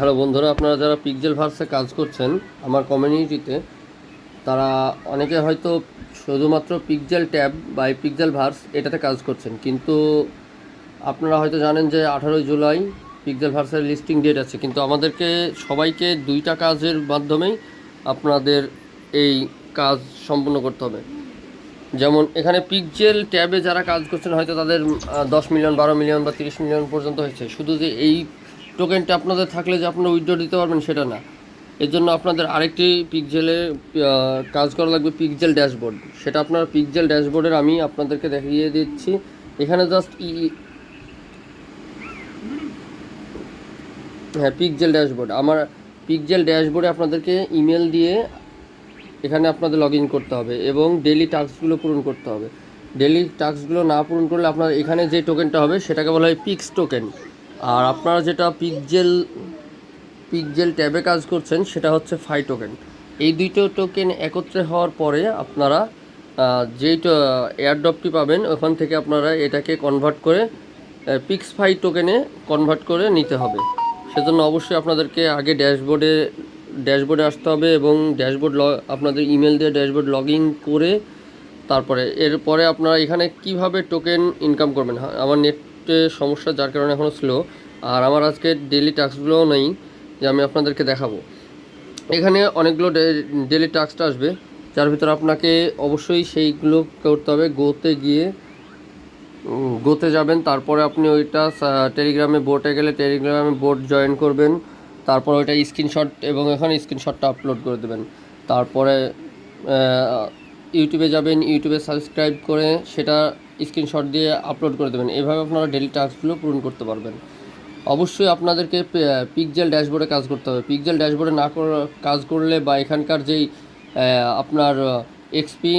Hello বন্ধুরা, আপনারা যারা পিকজেল ভার্সে কাজ করছেন আমার কমিউনিটিতে তারা অনেকে হয়তো শুধুমাত্র পিকজেল ট্যাব বা পিকজেল ভার্স এটাতে কাজ করছেন, কিন্তু আপনারা হয়তো জানেন যে আঠারোই জুলাই পিকজেল ভার্সের লিস্টিং ডেট আছে, কিন্তু আমাদেরকে সবাইকে দুইটা কাজের মাধ্যমেই আপনাদের এই কাজ সম্পূর্ণ করতে হবে। যেমন এখানে পিকজেল ট্যাবে যারা কাজ করছেন, হয়তো তাদের দশ মিলিয়ন বারো মিলিয়ন বা তিরিশ মিলিয়ন পর্যন্ত হয়েছে। শুধু যে এই টোকেনটা আপনাদের থাকলে যে আপনারা উইথড্র দিতে পারবেন সেটা না। এর জন্য আপনাদের আরেকটি পিকজেলে কাজ করা লাগবে পিকজেল ড্যাশবোর্ড সেটা আপনার পিকজেল ড্যাশবোর্ডের আমি আপনাদেরকে দেখিয়ে দিচ্ছি। এখানে জাস্ট ই হ্যাঁ পিকজেল ড্যাশবোর্ড আমার পিকজেল ড্যাশবোর্ডে আপনাদেরকে ইমেল দিয়ে এখানে আপনাদের লগ করতে হবে এবং ডেলি টাস্কগুলো পূরণ করতে হবে। ডেলি টাস্কগুলো না পূরণ করলে আপনার এখানে যে টোকেনটা হবে, সেটাকে বলা হয় পিক্স টোকেন আর আপনারা যেটা পিকজেল পিকজেল ট্যাবে কাজ করছেন, সেটা হচ্ছে ফাই টোকেন এই দুইটো টোকেন একত্রে হওয়ার পরে আপনারা যেই এয়ারড্রপটি পাবেন, ওখান থেকে আপনারা এটাকে কনভার্ট করে পিক্স ফাই টোকেনে কনভার্ট করে নিতে হবে। সেজন্য অবশ্যই আপনাদেরকে আগে ড্যাশবোর্ডে ড্যাশবোর্ডে আসতে হবে এবং ড্যাশবোর্ড ল আপনাদের ইমেল দিয়ে ড্যাশবোর্ড লগ করে, তারপরে, এরপরে আপনারা এখানে কীভাবে টোকেন ইনকাম করবেন? আমার নেটে সমস্যা যার কারণে এখনও স্লো আর আমার আজকে ডেলি টাস্কগুলোও নেই, যে আমি আপনাদেরকে দেখাবো। এখানে অনেকগুলো ডেলি টাস্কটা আসবে। যার ভিতরে আপনাকে অবশ্যই সেইগুলো করতে হবে। গোতে গিয়ে গোতে যাবেন। তারপরে আপনি ওইটা টেলিগ্রামে বোটে গেলে টেলিগ্রামে বোট জয়েন করবেন। তারপর ওইটা স্ক্রিনশট এবং এখানে স্ক্রিনশটটা আপলোড করে দেবেন। তারপরে ইউটিউবে যাবেন। ইউটিউবে সাবস্ক্রাইব করে সেটা স্ক্রিনশট দিয়ে আপলোড করে দেবেন। এভাবে আপনারা ডেলি টাস্কগুলো পূরণ করতে পারবেন। অবশ্যই আপনাদেরকে পিকজেল ড্যাশবোর্ডে কাজ করতে হবে। পিকজেল ড্যাশবোর্ডে না কাজ করলে বা এখানকার যেই আপনার এক্সপি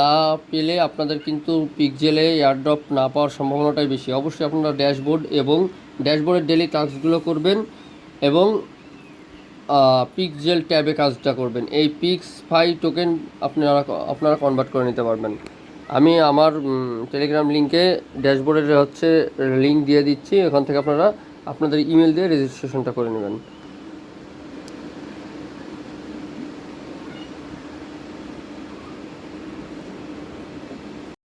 না পেলে আপনাদের কিন্তু পিকজেলে এয়ারড্রপ না পাওয়ার সম্ভাবনাটাই বেশি। অবশ্যই আপনারা ড্যাশবোর্ড এবং ড্যাশবোর্ডের ডেলি টাস্কগুলো করবেন এবং পিক্সেল ট্যাবে কাজটা করবেন। এই পিক্স ফাই টোকেন আপনারা আপনারা কনভার্ট করে নিতে পারবেন। আমি আমার টেলিগ্রাম লিঙ্কে ড্যাশবোর্ডের হচ্ছে লিঙ্ক দিয়ে দিচ্ছি, এখান থেকে আপনারা আপনাদের ইমেল দিয়ে রেজিস্ট্রেশনটা করে নেবেন।